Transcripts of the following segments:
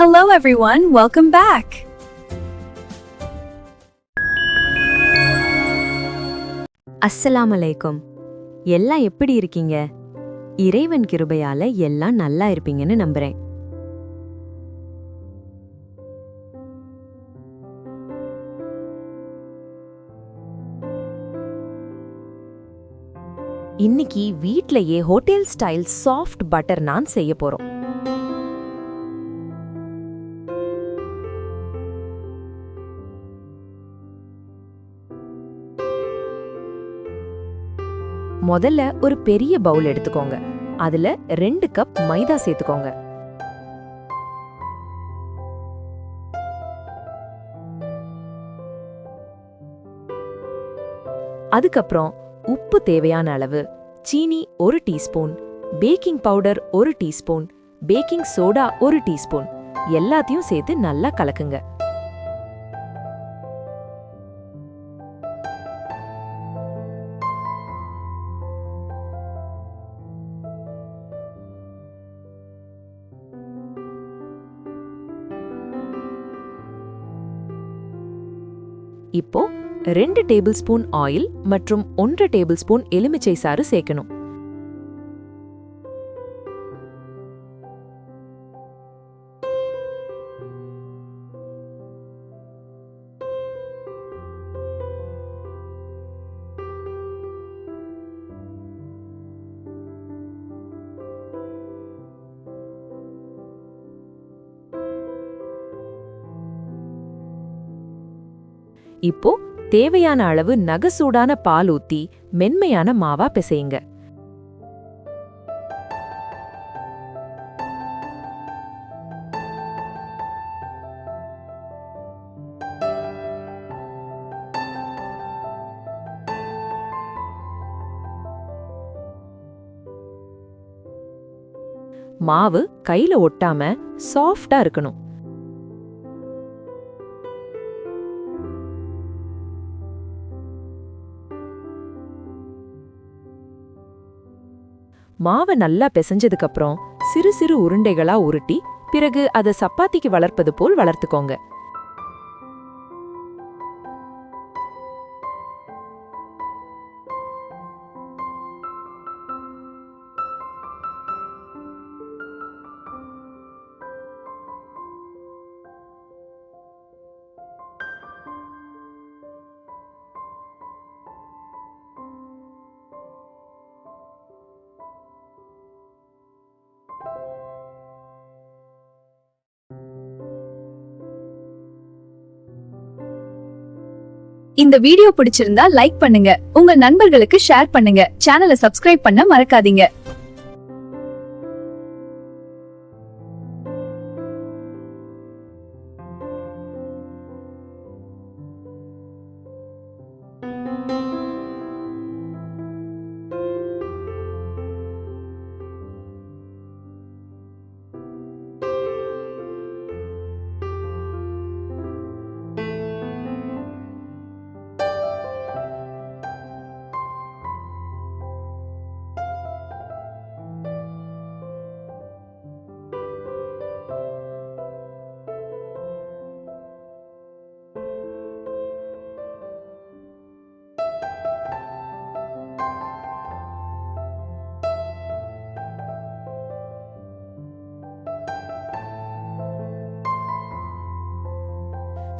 Hello everyone, welcome back. அஸ்ஸலாம் அலைக்கும் எல்லாம் எப்படி இருக்கீங்க? இறைவன் கிருபையால எல்லாம் நல்லா இருப்பீங்கன்னு நம்புறேன். இன்னைக்கு வீட்லயே ஹோட்டல் ஸ்டைல் சாஃப்ட் பட்டர் நான் செய்ய போறோம். முதல்ல ஒரு பெரிய பவுல் எடுத்துக்கோங்க. அதுல ரெண்டு கப் மைதா சேர்த்துக்கோங்க. அதுக்கப்புறம் உப்பு தேவையான அளவு சீனி ஒரு டீஸ்பூன் பேக்கிங் பவுடர் ஒரு டீஸ்பூன் பேக்கிங் சோடா ஒரு டீஸ்பூன் எல்லாத்தையும் சேர்த்து நல்லா கலக்குங்க. இப்போ ரெண்டு டேபிள் ஸ்பூன் ஆயில் மற்றும் ஒன்றரை டேபிள் ஸ்பூன் எலுமிச்சை சாறு சேர்க்கணும். இப்போ தேவையான அளவு நகசூடான பால் ஊத்தி மென்மையான மாவா பிசையுங்க. மாவு கையில ஒட்டாம சாஃப்டா இருக்கணும். மாவை நல்லா பிசைஞ்சதுக்கு அப்புறம் சிறு சிறு உருண்டைகளா உருட்டி பிறகு அதை சப்பாத்திக்கு வளர்ப்பது போல் வளர்த்துக்கோங்க. இந்த வீடியோ பிடிச்சிருந்தா லைக் பண்ணுங்க. உங்க நண்பர்களுக்கு ஷேர் பண்ணுங்க. சேனலை சப்ஸ்கிரைப் பண்ண மறக்காதீங்க.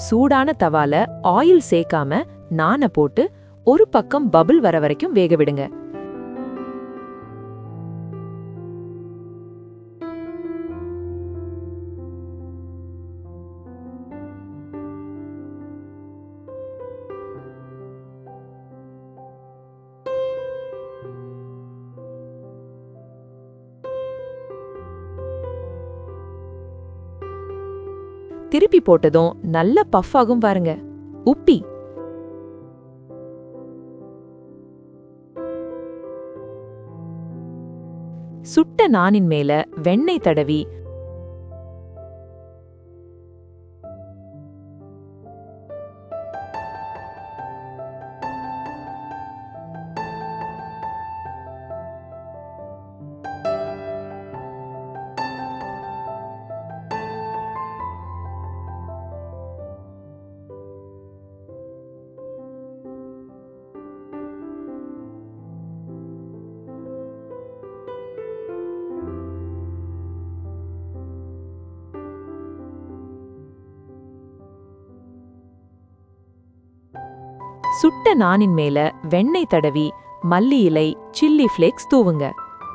சூடான தவால ஆயில் சேர்க்காம நானை போட்டு ஒரு பக்கம் பபிள் வர வரைக்கும் வேக விடுங்க திருப்பி போட்டதும் நல்ல பஃப் ஆகும் பாருங்க. உப்பி. சுட்ட நானின் மேல வெண்ணெய் தடவி சுட்ட நானின் மேல வெண்ணெய் தடவி மல்லி இலை சில்லி ஃப்ளேக்ஸ் தூவுங்க.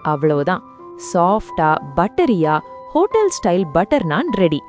அவ்வளவுதான். சாஃப்டா பட்டரியா hotel style butter naan ready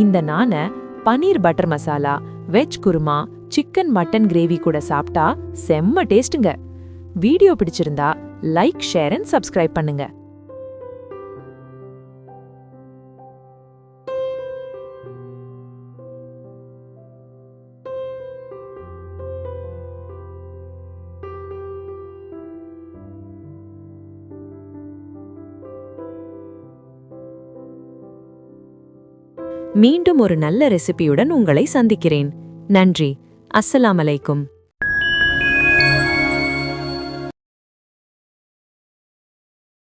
இந்த நானை paneer butter masala veg kurma chicken mutton gravy கூட சாப்பிட்டா செம்ம டேஸ்ட்டுங்க. வீடியோ பிடிச்சிருந்தா லைக் ஷேர் அண்ட் சப்ஸ்கிரைப் பண்ணுங்க. மீண்டும் ஒரு நல்ல ரெசிபியுடன் உங்களை சந்திக்கிறேன். நன்றி. அஸ்ஸலாமலைக்கும்